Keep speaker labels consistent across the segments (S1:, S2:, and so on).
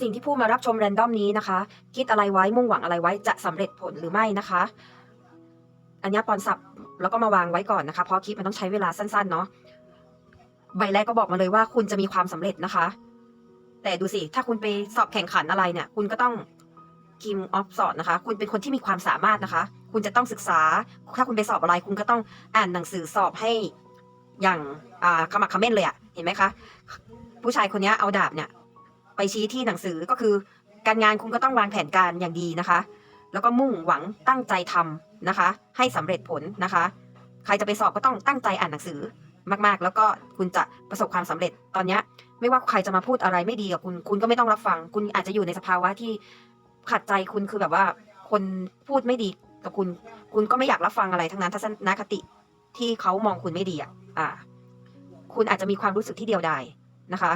S1: สิ่งที่ผู้มารับชมแรนดอมนี้นะคะ คิดอะไรไว้มุ่งหวังอะไรไว้จะสำเร็จผลหรือไม่นะคะ อันนี้ปอนสับแล้วก็มาวางไว้ก่อนนะคะ เพราะคลิปมันต้องใช้เวลาสั้นๆเนาะใบแรกก็บอกมาเลยว่าคุณจะมีความสำเร็จนะคะ แต่ดูสิถ้าคุณไปสอบแข่งขันอะไรเนี่ย คุณก็ต้องคิมออฟสอนนะคะ คุณเป็นคนที่มีความสามารถนะคะ คุณจะต้องศึกษา ถ้าคุณไปสอบอะไร คุณก็ต้องอ่านหนังสือสอบให้อย่างอ่าขมักขม้นเลยอะเห็นไหมคะ ผู้ชายคนนี้เอาดาบเนี่ย ไปชี้ที่หนังสือก็คือ การงานคุณก็ต้องวางแผนการอย่างดีนะคะ แล้วก็มุ่งหวังตั้งใจทำนะคะ ให้สำเร็จผลนะคะ ใครจะไปสอบก็ต้องตั้งใจอ่านหนังสือมากๆ แล้วก็คุณจะประสบความสำเร็จตอนนี้ไม่ว่าใครจะมาพูดอะไรไม่ดีกับคุณ คุณก็ไม่ต้องรับฟัง คุณอาจจะอยู่ในสภาวะที่ขัดใจคุณคือแบบว่า คนพูดไม่ดีกับคุณ คุณก็ไม่อยากรับฟังอะไรทั้งนั้นทัศนคติที่เขามองคุณไม่ดีอะ อ่า คุณอาจจะมีความรู้สึกที่เดียวดายนะคะ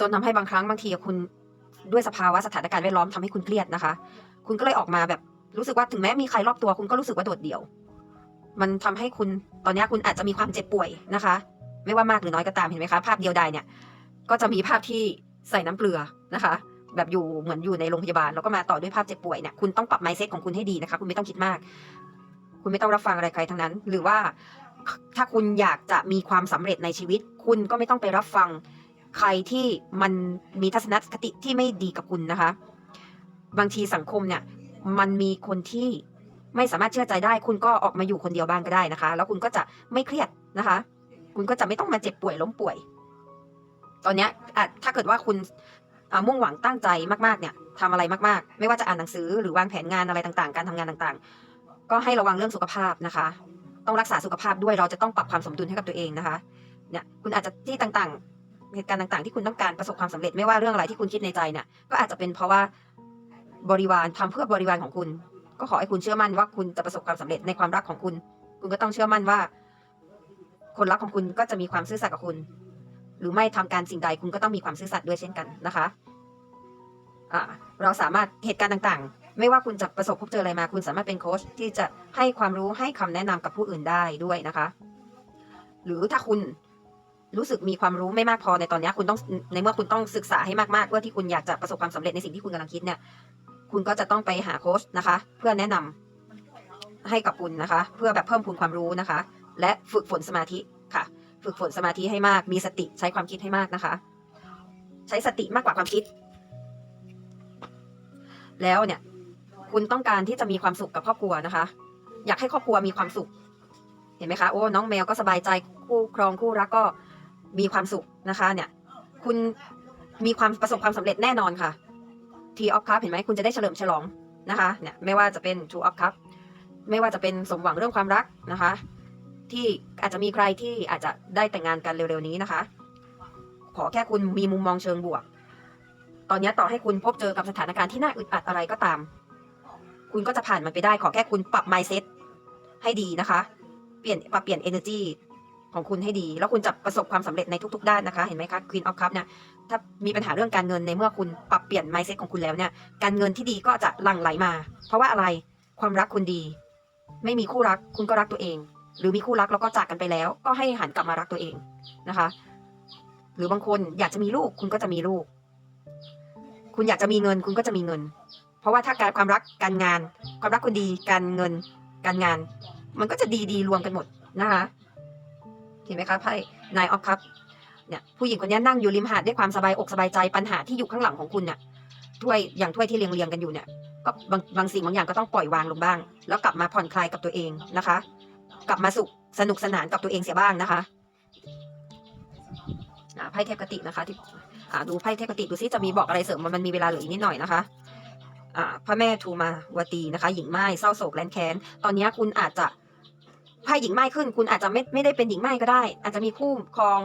S1: จนทำให้บางครั้งบางทีคุณด้วยสภาวะสถานการณ์แวดล้อมทำให้คุณเครียดนะคะ คุณก็เลยออกมาแบบรู้สึกว่าถึงแม้มีใครรอบตัว คุณก็รู้สึกว่าโดดเดี่ยว มันทำให้คุณตอนนี้คุณอาจจะมีความเจ็บป่วยนะคะ ไม่ว่ามากหรือน้อยก็ตามเห็นไหมคะ ภาพเดียวใดเนี่ย ก็จะมีภาพที่ใส่น้ำเกลือนะคะ แบบอยู่เหมือนอยู่ในโรงพยาบาลแล้วก็มาต่อด้วยภาพเจ็บป่วยเนี่ยคุณต้องปรับไมเซ็ตของคุณให้ดีนะคะ คุณไม่ต้องคิดมาก คุณไม่ต้องรับฟังอะไรใครทั้งนั้น หรือว่าถ้าคุณอยากจะมีความสำเร็จในชีวิต คุณก็ไม่ต้องไปรับฟัง ใครที่มันมีทัศนคติที่ไม่ดีกับคุณนะคะ บางทีสังคมเนี่ย มันมีคนที่ไม่สามารถเชื่อใจได้ คุณก็ออกมาอยู่คนเดียวบ้างก็ได้นะคะ แล้วคุณก็จะไม่เครียดนะคะ คุณก็จะไม่ต้องมาเจ็บป่วยล้มป่วย ตอนเนี้ยอะถ้าเกิดว่าคุณมุ่งหวังตั้งใจมากๆเนี่ยทำอะไรมากๆ ไม่ว่าจะอ่านหนังสือหรือวางแผนงานอะไรต่างๆ การทำงานต่างๆ ก็ให้ระวังเรื่องสุขภาพนะคะ ต้องรักษาสุขภาพด้วยเราจะต้องปรับความสมดุลให้กับตัวเองนะคะเนี่ยคุณอาจจะที่ต่างๆ เหตุการณ์ต่างๆ ที่คุณต้องการประสบความสำเร็จไม่ว่าเรื่องอะไรที่คุณคิดในใจเนี่ยก็อาจจะเป็นเพราะว่าบริวารทำเพื่อบริวารของคุณ ก็ขอให้คุณเชื่อมั่นว่าคุณจะประสบความสำเร็จในความรักของคุณ คุณก็ต้องเชื่อมั่นว่า คนรักของคุณก็จะมีความซื่อสัตย์กับคุณ หรือไม่ทำการสิ่งใดคุณก็ต้องมีความซื่อสัตย์ด้วยเช่นกันนะคะเราสามารถเหตุการณ์ต่างๆ ไม่ว่าคุณจะประสบพบเจออะไรมา คุณสามารถเป็นโค้ชที่จะให้ความรู้ให้คำแนะนำกับผู้อื่นได้ด้วยนะคะ หรือถ้าคุณ รู้สึกมีความรู้ไม่มากพอในตอนนี้คุณต้องในเมื่อคุณต้องศึกษาให้มากๆเพื่อที่คุณอยากจะประสบความสำเร็จในสิ่งที่คุณกำลังคิดเนี่ย คุณก็จะต้องไปหาโค้ชนะคะ เพื่อแนะนำให้กับคุณนะคะ เพื่อแบบเพิ่มพูนความรู้นะคะ และฝึกฝนสมาธิค่ะ ฝึกฝนสมาธิให้มาก มีสติใช้ความคิดให้มากนะคะ ใช้สติมากกว่าความคิด แล้วเนี่ย คุณต้องการที่จะมีความสุขกับครอบครัวนะคะ อยากให้ครอบครัวมีความสุข เห็นไหมคะโอ้น้องแมวก็สบายใจคู่ครองคู่รักก็ มีความสุขนะคะเนี่ย คุณมีความประสบความสำเร็จแน่นอนค่ะทีออฟคัพเห็นไหมคุณจะได้เฉลิมฉลองนะคะเนี่ยไม่ว่าจะเป็นทูออฟคัพไม่ว่าจะเป็นสมหวังเรื่องความรักนะคะ ที่อาจจะมีใครที่อาจจะได้แต่งงานกันเร็วๆนี้นะคะ ขอแค่คุณมีมุมมองเชิงบวก ตอนนี้ต่อให้คุณพบเจอกับสถานการณ์ที่น่าอึดอัดอะไรก็ตาม คุณก็จะผ่านมันไปได้ขอแค่คุณปรับ mindset ให้ดีนะคะ เปลี่ยนปรับเปลี่ยน energy ของคุณให้ดี แล้วคุณจะประสบความสำเร็จในทุก ๆ ด้านนะคะ เห็นไหมคะ Queen of Cup เนี่ยถ้ามีปัญหาเรื่องการเงินในเมื่อคุณปรับเปลี่ยน mindset ของคุณแล้วเนี่ยการเงินที่ดีก็จะหลั่งไหลมา เพราะว่าอะไรความรักคุณดี ไม่มีคู่รักคุณก็รักตัวเอง หรือมีคู่รักแล้วก็จากกันไปแล้ว ก็ให้หันกลับมารักตัวเองนะคะ หรือบางคนอยากจะมีลูกคุณก็จะมีลูก คุณอยากจะมีเงินคุณก็จะมีเงิน เพราะว่าถ้าการความรักการงาน ความรักคุณดีการเงินการงาน มันก็จะดีดีรวมกันหมดนะคะ เห็นไหมคะไพ่นายออฟคัพเนี่ยผู้หญิงคนนี้นั่งอยู่ริมหาดด้วยความสบายอกสบายใจปัญหาที่อยู่ข้างหลังของคุณเนี่ยถ้วยอย่างถ้วยที่เรียงเรียงกันอยู่เนี่ยก็บางบางสิ่งบางอย่างก็ต้องปล่อยวางลงบ้าง แล้วกลับมาผ่อนคลายกับตัวเองนะคะ กลับมาสุขสนุกสนานกับตัวเองเสียบ้างนะคะอ่าไพ่เทพกตินะคะที่อ่าดูไพ่เทพกติดูซิจะมีบอกอะไรเสริมมันมีเวลาเหลืออีกนิดหน่อยนะคะอ่าพระแม่ทูมาวตีนะคะ หญิงไม้เศร้าโศกแร้นแค้นตอนนี้คุณอาจจะ ไพ่หญิงไม้ขึ้น คุณอาจจะไม่ไม่ได้เป็นหญิงไม้ก็ได้ อาจจะมีคู่ครอง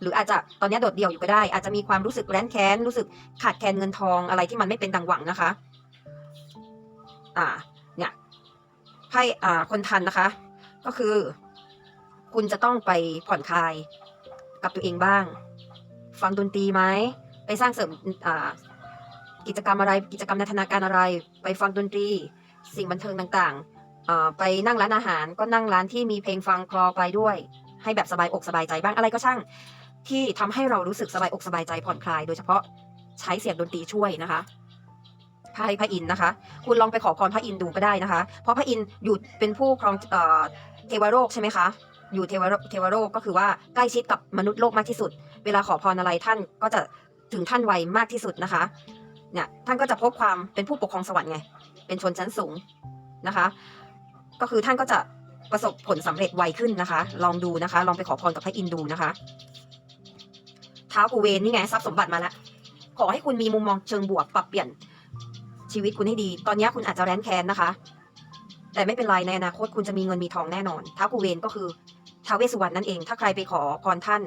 S1: หรืออาจจะตอนนี้โดดเดี่ยวอยู่ก็ได้ อาจจะมีความรู้สึกแร้นแค้นรู้สึกขาดแคลนเงินทองอะไรที่มันไม่เป็นดังหวังนะคะ อ่าเนี่ยไพ่อ่าคนทันนะคะ ก็คือ คุณจะต้องไปผ่อนคลายกับตัวเองบ้าง ฟังดนตรีไหมไปสร้างเสริมอ่ากิจกรรมอะไรกิจกรรมนันทนาการอะไร ไปฟังดนตรี สิ่งบันเทิงต่างๆ ไปนั่งร้านอาหารก็นั่งร้านที่มีเพลงฟังคลอไปด้วย ให้แบบสบายอกสบายใจบ้างอะไรก็ช่าง ที่ทำให้เรารู้สึกสบายอกสบายใจผ่อนคลาย โดยเฉพาะใช้เสียงดนตรีช่วยนะคะไพ่พระอินนะคะ คุณลองไปขอพรพระอินดูก็ได้นะคะ เพราะพระอินอยู่เป็นผู้ครองเออเทวโลกใช่ไหมคะอยู่เทวโลกเทวโลกก็คือว่าใกล้ชิดกับมนุษย์โลกมากที่สุด เวลาขอพรอะไรท่านก็จะถึงท่านไวมากที่สุดนะคะเนี่ยท่านก็จะพบความเป็นผู้ปกครองสวรรค์ไง เป็นชนชั้นสูงนะคะ ก็คือท่านก็จะประสบผลสำเร็จไวขึ้นนะคะ ลองดูนะคะ ลองไปขอพรกับพระอินทร์ดูนะคะท้าวกูเวนนี่ไงทรัพย์สมบัติมาแล้วขอให้คุณมีมุมมองเชิงบวกปรับเปลี่ยนชีวิตคุณให้ดี ตอนนี้คุณอาจจะแร้นแค้นนะคะ แต่ไม่เป็นไรในอนาคตคุณจะมีเงินมีทองแน่นอนท้าวกูเวนก็คือท้าวเวสสุวรรณนั่นเอง ถ้าใครไปขอพรท่าน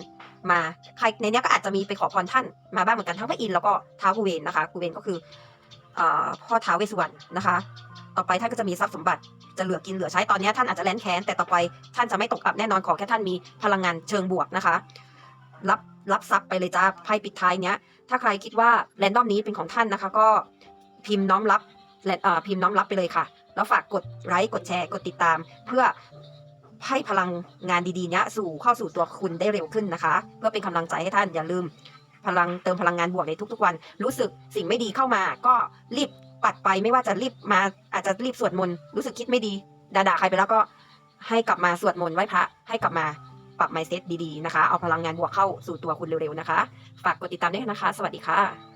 S1: มาใครในเนี้ยก็อาจจะมีไปขอพรท่านมาบ้างเหมือนกันทั้งพระอินทร์แล้วก็ท้าวกูเวนนะคะกูเวนก็คือ พ่อท้าวเวสสุวรรณนะคะ ต่อไปท่านก็จะมีทรัพย์สมบัติจะเหลือกินเหลือใช้ตอนนี้ท่านอาจจะแร้นแค้นแต่ต่อไปท่านจะไม่ตกอับแน่นอนขอแค่ท่านมีพลังงานเชิงบวกนะคะ รับรับทรัพย์ไปเลยจ้าไพ่ปิดท้ายเนี้ย ถ้าใครคิดว่าแรนดอมนี้เป็นของท่านนะคะ ก็พิมพ์น้อมรับและพิมพ์น้อมรับไปเลยค่ะ แล้วฝากกดไลค์กดแชร์กดติดตาม เพื่อให้พลังงานดีๆเนี้ยสู่เข้าสู่ตัวคุณได้เร็วขึ้นนะคะ เพื่อเป็นกำลังใจให้ท่านอย่าลืม พลังเติมพลังงานบวกในทุก ๆ วัน รู้สึกสิ่งไม่ดีเข้ามา ก็รีบปัดไปไม่ว่าจะรีบมาอาจจะรีบสวดมนต์รู้สึกคิดไม่ดีด่าๆใครไปแล้วก็ให้กลับมาสวดมนต์ไหว้พระให้กลับมาปรับไมเซ็ตดีๆนะคะ เอาพลังงานบวกเข้าสู่ตัวคุณเร็วๆนะคะ ฝากกดติดตามด้วยนะคะ สวัสดีค่ะ